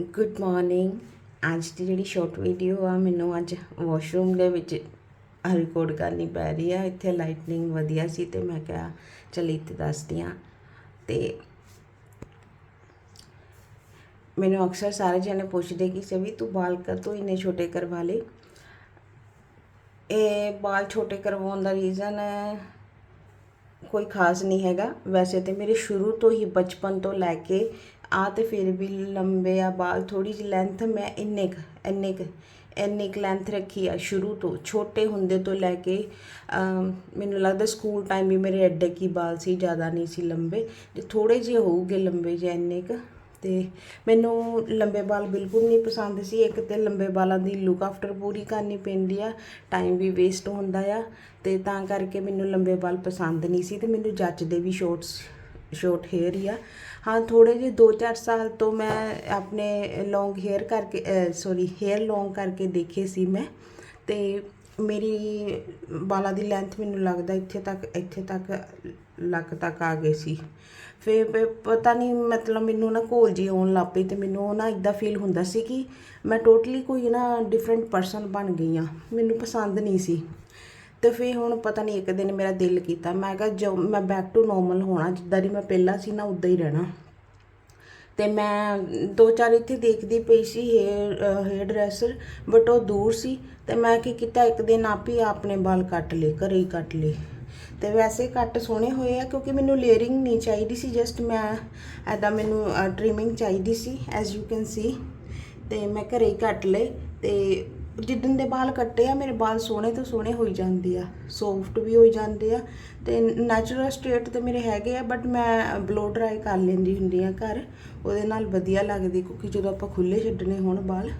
Good morning ਅੱਜ ਦੀ ਜਿਹੜੀ short video ਆ, ਮੈਨੂੰ ਅੱਜ ਵਾਸ਼ਰੂਮ ਦੇ ਵਿੱਚ ਰਿਕਾਰਡ ਕਰਨੀ ਪੈ ਰਹੀ ਆ। ਇੱਥੇ ਲਾਈਟਨਿੰਗ ਵਧੀਆ ਸੀ ਤੇ ਮੈਂ ਕਿਹਾ, ਚੱਲ ਇੱਥੇ ਦੱਸਦੀ ਆ। ਤੇ ਮੈਨੂੰ ਅਕਸਰ ਸਾਰੇ ਜਣੇ ਪੁੱਛਦੇ ਕਿ ਸਭੀ ਤੂੰ ਬਾਲ ਕਰ ਤੂੰ ਇੰਨੇ ਛੋਟੇ ਕਰਵਾ ਲੇ ਇਹ ਬਾਲ ਛੋਟੇ ਕਰਵਾਉਣ ਦਾ ਰੀਜ਼ਨ ਕੋਈ ਖਾਸ ਨਹੀਂ ਹੈਗਾ। ਵੈਸੇ ਤੇ ਮੇਰੇ ਸ਼ੁਰੂ ਤੋਂ ਹੀ ਬਚਪਨ ਤੋਂ ਲੈ ਕੇ ਆ ਤੇ ਫਿਰ ਵੀ ਲੰਬੇ ਆ ਬਾਲ ਥੋੜੀ ਜਿਹੀ ਲੈਂਥ ਮੈਂ ਇੰਨੇ ਕੁ ਇੰਨੇ ਕੁ, ਇੰਨੀ ਕੁ ਲੈਂਥ ਰੱਖੀ ਆ ਸ਼ੁਰੂ ਤੋਂ, ਛੋਟੇ ਹੁੰਦੇ ਤੋਂ ਲੈ ਕੇ ਮੈਨੂੰ ਲੱਗਦਾ ਸਕੂਲ ਟਾਈਮ ਵੀ ਮੇਰੇ ਐਡੇ ਕੀ ਬਾਲ ਸੀ, ਜ਼ਿਆਦਾ ਨਹੀਂ ਸੀ ਲੰਬੇ, ਜੇ ਥੋੜੇ ਜਿਹੇ ਹੋਊਗੇ ਲੰਬੇ ਜਿਹੇ ਇੰਨੇ ਕੁ, ਤੇ ਮੈਨੂੰ ਲੰਬੇ ਵਾਲ ਬਿਲਕੁਲ ਨਹੀਂ ਪਸੰਦ ਸੀ, ਇੱਕ ਤੇ ਲੰਬੇ ਵਾਲਾਂ ਦੀ ਲੁੱਕ ਆਫਟਰ ਪੂਰੀ ਕਰਨੀ ਪੈਂਦੀ ਆ ਟਾਈਮ ਵੀ ਵੇਸਟ ਹੁੰਦਾ ਆ, ਤੇ ਤਾਂ ਕਰਕੇ ਮੈਨੂੰ ਲੰਬੇ ਵਾਲ ਪਸੰਦ ਨਹੀਂ ਸੀ, ਤੇ ਮੈਨੂੰ ਜੱਚਦੇ ਵੀ ਸ਼ੋਰਟਸ ਸ਼ੋਰਟ ਹੇਅਰ ਹੀ ਆ। ਹਾਂ ਥੋੜੇ ਜਿਹੇ 2-4 ਸਾਲ ਤੋਂ ਮੈਂ ਆਪਣੇ ਲੌਂਗ ਹੇਅਰ ਕਰਕੇ ਸੌਰੀ ਹੇਅਰ ਲੌਂਗ ਕਰਕੇ ਦੇਖੇ ਸੀ ਮੈਂ। ਤੇ ਮੇਰੀ ਵਾਲਾਂ ਦੀ ਲੈਂਥ ਮੈਨੂੰ ਲੱਗਦਾ ਇੱਥੇ ਤੱਕ ਇੱਥੇ ਤੱਕ ਲੱਕ ਤੱਕ ਆ ਗਏ ਸੀ। ਫਿਰ ਪਤਾ ਨਹੀਂ, ਮਤਲਬ ਮੈਨੂੰ ਨਾ ਘੋਲ ਜੀ ਆਉਣ ਲੱਗ ਪਈ ਤੇ ਮੈਨੂੰ ਉਹ ਨਾ ਇਦਾਂ ਫੀਲ ਹੁੰਦਾ ਸੀ ਕਿ ਮੈਂ ਟੋਟਲੀ ਕੋਈ ਨਾ ਡਿਫਰੈਂਟ ਪਰਸਨ ਬਣ ਗਈ ਆ ਮੈਨੂੰ ਪਸੰਦ ਨਹੀਂ ਸੀ। ਤੇ ਫਿਰ ਹੁਣ ਪਤਾ ਨਹੀਂ ਇੱਕ ਦਿਨ ਮੇਰਾ ਦਿਲ ਕੀਤਾ। ਮੈਂ ਕਿਹਾ ਜੋ, ਮੈਂ ਬੈਕ ਟੂ ਨੋਰਮਲ ਹੋਣਾ, ਜਿੱਦਾਂ ਦੀ ਮੈਂ ਪਹਿਲਾਂ ਸੀ ਨਾ, ਉਦਾਂ ਹੀ ਰਹਿਣਾ। ਤੇ ਮੈਂ ਦੋ ਚਾਰ ਇੱਥੇ ਦੇਖਦੀ ਪਈ ਸੀ ਹੇਅਰ ਹੇਅਰ ਡਰੈਸਰ ਬਟ ਉਹ ਦੂਰ ਸੀ। ਤੇ ਮੈਂ ਕੀ ਕੀਤਾ, ਇੱਕ ਦਿਨ ਆਪ ਹੀ ਆਪਣੇ ਵਾਲ ਕੱਟ ਲਏ, ਘਰੇ ਹੀ ਕੱਟ ਲਏ। ਤੇ ਵੈਸੇ ਕੱਟ ਸੋਹਣੇ ਹੋਏ ਆ, ਕਿਉਂਕਿ ਮੈਨੂੰ ਲੇਅਰਿੰਗ ਨਹੀਂ ਚਾਹੀਦੀ ਸੀ ਜਸਟ ਮੈਂ ਐਦਾਂ ਮੈਨੂੰ ਟ੍ਰਿਮਿੰਗ ਚਾਹੀਦੀ ਸੀ ਐਜ਼ ਯੂ ਕੈਨ ਸੀ ਤੇ ਮੈਂ ਘਰੇ ਹੀ ਕੱਟ ਲਏ, ਤੇ ਜਿੱਦਣ ਦੇ ਵਾਲ ਕੱਟੇ ਆ, ਮੇਰੇ ਵਾਲ ਸੋਹਣੇ ਤੋਂ ਸੋਹਣੇ ਹੋਈ ਜਾਂਦੇ ਆ ਸੌਫਟ ਵੀ ਹੋਈ ਜਾਂਦੇ ਆ ਤੇ ਨੈਚੁਰਲ ਸਟੇਟ ਤੇ ਮੇਰੇ ਹੈਗੇ ਆ ਬਟ ਮੈਂ ਬਲੋ ਡਰਾਈ ਕਰ ਲੈਂਦੀ ਹੁੰਦੀ ਆ ਘਰ। ਉਹਦੇ ਨਾਲ ਵਧੀਆ ਲੱਗਦੀ, ਕਿਉਂਕਿ ਜਦੋਂ ਆਪਾਂ ਖੁੱਲੇ ਛੱਡਣੇ ਹੋਣ ਵਾਲ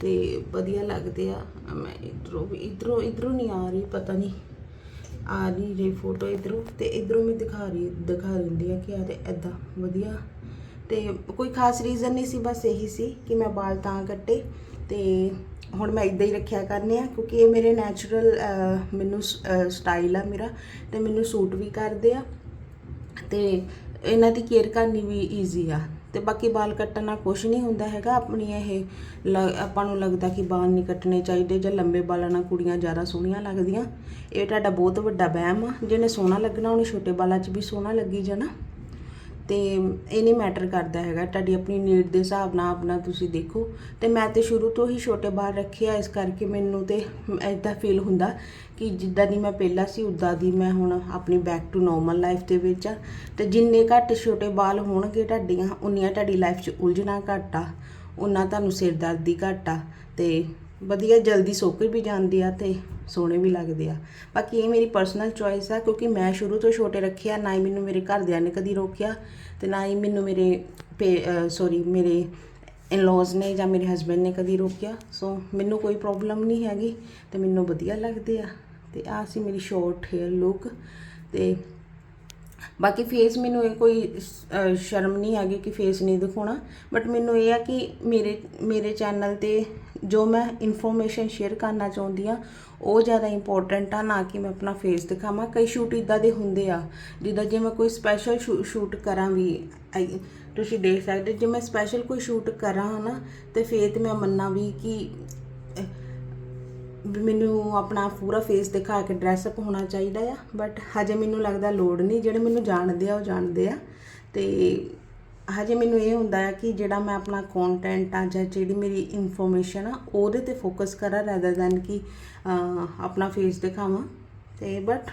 ਤੇ ਵਧੀਆ ਲੱਗਦੇ ਆ। ਮੈਂ ਇਧਰੋਂ ਵੀ, ਇਧਰੋਂ ਇਧਰੋਂ ਨਹੀਂ ਆ ਰਹੀ, ਪਤਾ ਨਹੀਂ। ਆ ਰਹੀ ਰੇ ਫੋਟੋ ਇਧਰੋਂ, ਤੇ ਇਧਰੋਂ ਮੈਂ ਦਿਖਾ ਰਹੀ, ਦਿਖਾ ਦਿੰਦੀ ਆ ਕਿ ਆ ਤੇ ਐਦਾਂ ਵਧੀਆ। ਤੇ ਕੋਈ ਖਾਸ ਰੀਜ਼ਨ ਨਹੀਂ ਸੀ, ਬਸ ਇਹੀ ਸੀ ਕਿ ਮੈਂ ਵਾਲ ਤਾਂ ਕੱਟੇ ਤੇ ਹੁਣ ਮੈਂ ਇਦਾਂ ਹੀ ਰੱਖਿਆ ਕਰਨੇ ਆ, ਕਿਉਂਕਿ ਇਹ ਮੇਰੇ ਨੈਚੁਰਲ ਮੈਨੂੰ ਸਟਾਈਲ ਆ ਮੇਰਾ, ਤੇ ਮੈਨੂੰ ਸੂਟ ਵੀ ਕਰਦੇ ਆ, ਤੇ ਇਹਨਾਂ ਦੀ ਕੇਅਰ ਕਰਨੀ ਵੀ ਈਜ਼ੀ ਆ। ਤੇ ਬਾਕੀ ਵਾਲ ਕੱਟਣਾ ਨਾਲ ਕੁਝ ਨਹੀਂ ਹੁੰਦਾ ਹੈਗਾ ਆਪਣੀ ਇਹ ਲ- ਆਪਾਂ ਨੂੰ ਲੱਗਦਾ ਕਿ ਵਾਲ ਨਹੀਂ ਕੱਟਣੇ ਚਾਹੀਦੇ ਜਾਂ ਲੰਬੇ ਵਾਲਾਂ ਨਾਲ ਕੁੜੀਆਂ ਜ਼ਿਆਦਾ ਸੋਹਣੀਆਂ ਲੱਗਦੀਆਂ। ਇਹ ਤੁਹਾਡਾ ਬਹੁਤ ਵੱਡਾ ਵਹਿਮ ਆ, ਜਿਹਨੇ ਸੋਹਣਾ ਲੱਗਣਾ, ਉਹਨੇ ਛੋਟੇ ਵਾਲਾਂ 'ਚ ਵੀ ਸੋਹਣਾ ਲੱਗੀ ਜਾਣਾ। ਤੇ ਇਹ ਨਹੀਂ ਮੈਟਰ ਕਰਦਾ ਹੈਗਾ, ਤੁਹਾਡੀ ਆਪਣੀ ਨੀਡ ਦੇ ਹਿਸਾਬ ਨਾਲ ਆਪਣਾ ਤੁਸੀਂ ਦੇਖੋ। ਤੇ ਮੈਂ ਤੇ ਸ਼ੁਰੂ ਤੋਂ ਹੀ ਛੋਟੇ ਬਾਲ ਰੱਖਿਆ, ਇਸ ਕਰਕੇ ਮੈਨੂੰ ਤੇ ਐਦਾਂ ਫੀਲ ਹੁੰਦਾ ਕਿ ਜਿੱਦਾਂ ਦੀ ਮੈਂ ਪਹਿਲਾਂ ਸੀ, ਉਦਾਂ ਦੀ ਮੈਂ ਹੁਣ ਆਪਣੀ ਬੈਕ ਟੂ ਨਾਰਮਲ ਲਾਈਫ ਦੇ ਵਿੱਚ ਆ। ਤੇ ਜਿੰਨੇ ਘੱਟ ਛੋਟੇ ਬਾਲ ਹੋਣਗੇ ਤੁਹਾਡੀਆਂ, ਉਨੀਆਂ ਤੁਹਾਡੀ ਲਾਈਫ 'ਚ ਉਲਝਣਾ ਘੱਟ ਆ, ਉਨਾ ਤੁਹਾਨੂੰ ਸਿਰਦਰਦੀ ਘੱਟ ਆ। ਤੇ ਵਧੀਆ ਜਲਦੀ ਸੁੱਕ ਵੀ ਜਾਂਦੀ ਆ ਤੇ ਸੋਹਣੇ ਵੀ ਲੱਗਦੇ ਆ। ਬਾਕੀ ਇਹ ਮੇਰੀ ਪਰਸਨਲ ਚੋਇਸ ਆ, ਕਿਉਂਕਿ ਮੈਂ ਸ਼ੁਰੂ ਤੋਂ ਛੋਟੇ ਰੱਖਿਆ, ਨਾ ਹੀ ਮੈਨੂੰ ਮੇਰੇ ਘਰਦਿਆਂ ਨੇ ਕਦੀ ਰੋਕਿਆ ਤੇ ਨਾ ਹੀ ਮੈਨੂੰ ਮੇਰੇ ਸੌਰੀ ਮੇਰੇ ਇਨ-ਲॉज ਨੇ ਜਾਂ ਮੇਰੇ ਹਸਬੰਡ ਨੇ ਕਦੀ ਰੋਕਿਆ। ਸੋ ਮੈਨੂੰ ਕੋਈ ਪ੍ਰੋਬਲਮ ਨਹੀਂ ਹੈਗੀ ਤੇ ਮੈਨੂੰ ਵਧੀਆ ਲੱਗਦੇ ਆ। ਤੇ ਆ ਸੀ ਮੇਰੀ ਸ਼ਾਰਟ ਹੇਅਰ ਲੁੱਕ ਤੇ ਬਾਕੀ ਫੇਸ ਮੈਨੂੰ ਇਹ ਕੋਈ ਸ਼ਰਮ ਨਹੀਂ ਹੈਗੀ ਕਿ ਫੇਸ ਨਹੀਂ ਦਿਖਾਉਣਾ। ਬਟ ਮੈਨੂੰ ਇਹ ਆ ਕਿ ਮੇਰੇ ਮੇਰੇ ਚੈਨਲ ਤੇ ਜੋ ਮੈਂ ਇਨਫੋਰਮੇਸ਼ਨ ਸ਼ੇਅਰ ਕਰਨਾ ਚਾਹੁੰਦੀ ਆ, ਉਹ ਜ਼ਿਆਦਾ ਇੰਪੋਰਟੈਂਟ ਆ, ਨਾ ਕਿ ਮੈਂ ਆਪਣਾ ਫੇਸ ਦਿਖਾਵਾਂ। ਕਈ ਸ਼ੂਟ ਇਦਾਂ ਦੇ ਹੁੰਦੇ ਆ, ਜਿੱਦਾਂ ਜੇ ਮੈਂ ਕੋਈ ਸਪੈਸ਼ਲ ਸ਼ੂਟ ਕਰਾਂ ਵੀ ਤੁਸੀਂ ਦੇਖ ਸਕਦੇ ਜੇ ਮੈਂ ਸਪੈਸ਼ਲ ਕੋਈ ਸ਼ੂਟ ਕਰਾਂ ਹਨਾ, ਤੇ ਫੇਰ ਤੇ ਮੈਂ ਮੰਨਾਂ ਵੀ ਕਿ ਮੈਨੂੰ ਆਪਣਾ ਪੂਰਾ ਫੇਸ ਦਿਖਾ ਕੇ ਡਰੈਸ ਅਪ ਹੋਣਾ ਚਾਹੀਦਾ ਆ ਬਟ ਹਜੇ ਮੈਨੂੰ ਲੱਗਦਾ ਲੋੜ ਨਹੀਂ, ਜਿਹੜੇ ਮੈਨੂੰ ਜਾਣਦੇ ਆ, ਉਹ ਜਾਣਦੇ ਆ। ਤੇ ਹਜੇ ਮੈਨੂੰ ਇਹ ਹੁੰਦਾ ਹੈ ਕਿ ਜਿਹੜਾ ਮੈਂ ਆਪਣਾ ਕੰਟੈਂਟ ਆ ਜਾਂ ਜਿਹੜੀ ਮੇਰੀ ਇਨਫੋਰਮੇਸ਼ਨ ਆ, ਉਹਦੇ ਤੇ ਫੋਕਸ ਕਰਾਂ ਰੈਦਰ ਦੈਨ ਕਿ ਆਪਣਾ ਫੇਸ ਦਿਖਾਵਾਂ। ਤੇ ਬਟ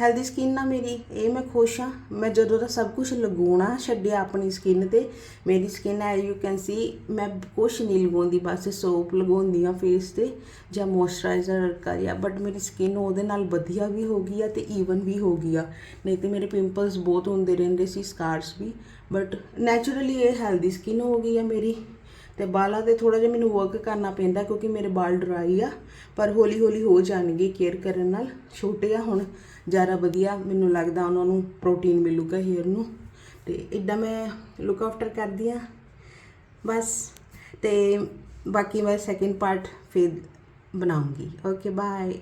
ਹੈਲਦੀ ਸਕਿਨ ਨਾ ਮੇਰੀ, ਇਹ ਮੈਂ ਖੁਸ਼ ਆ। ਮੈਂ ਜਦੋਂ ਦਾ ਸਭ ਕੁਝ ਲਗਾਉਣਾ, ਛੱਡਿਆ ਆਪਣੀ ਸਕਿਨ ਤੇ, ਮੇਰੀ ਸਕਿਨ ਐ ਯੂ ਕੈਨ ਸੀ ਮੈਂ ਕੁਛ ਨਹੀਂ ਲਗਾਉਂਦੀ, ਬਸ ਸੋਪ ਲਗਾਉਂਦੀ ਆ ਫੇਸ ਤੇ ਜਾਂ ਮੋਇਸਚਰਾਈਜ਼ਰ ਕਰਿਆ ਬਟ ਮੇਰੀ ਸਕਿਨ ਉਹਦੇ ਨਾਲ ਵਧੀਆ ਵੀ ਹੋ ਗਈ ਆ ਤੇ ਈਵਨ ਵੀ ਹੋ ਗਈ ਆ। ਨਹੀਂ ਤੇ ਮੇਰੇ ਪਿੰਪਲਸ ਬਹੁਤ ਹੁੰਦੇ ਰਹਿੰਦੇ ਸੀ ਸਕਾਰਸ ਵੀ। ਬਟ ਨੈਚੁਰਲੀ ਇਹ ਹੈਲਦੀ ਸਕਿਨ ਹੋ ਗਈ ਆ ਮੇਰੀ। ਤੇ ਬਾਲਾਂ ਤੇ ਥੋੜਾ ਜਿਹਾ ਮੈਨੂੰ ਵਰਕ ਕਰਨਾ ਪੈਂਦਾ ਕਿਉਂਕਿ ਮੇਰੇ ਬਾਲ ਡਰਾਈ ਆ, ਪਰ ਹੌਲੀ ਹੌਲੀ ਹੋ ਜਾਣਗੇ ਕੇਅਰ ਕਰਨ ਨਾਲ। ਛੋਟੇ ਆ ਹੁਣ, ਜ਼ਿਆਦਾ ਵਧੀਆ ਮੈਨੂੰ ਲੱਗਦਾ ਉਹਨਾਂ ਨੂੰ ਪ੍ਰੋਟੀਨ ਮਿਲੂਗਾ ਹੇਅਰ ਨੂੰ। ਤੇ ਇਦਾਂ ਮੈਂ ਲੁੱਕ ਆਫਟਰ ਕਰਦੀ ਆ। ਬਸ, ਤੇ ਬਾਕੀ ਮੈਂ ਸੈਕਿੰਡ ਪਾਰਟ ਫਿਰ ਬਣਾਉਂਗੀ। Okay bye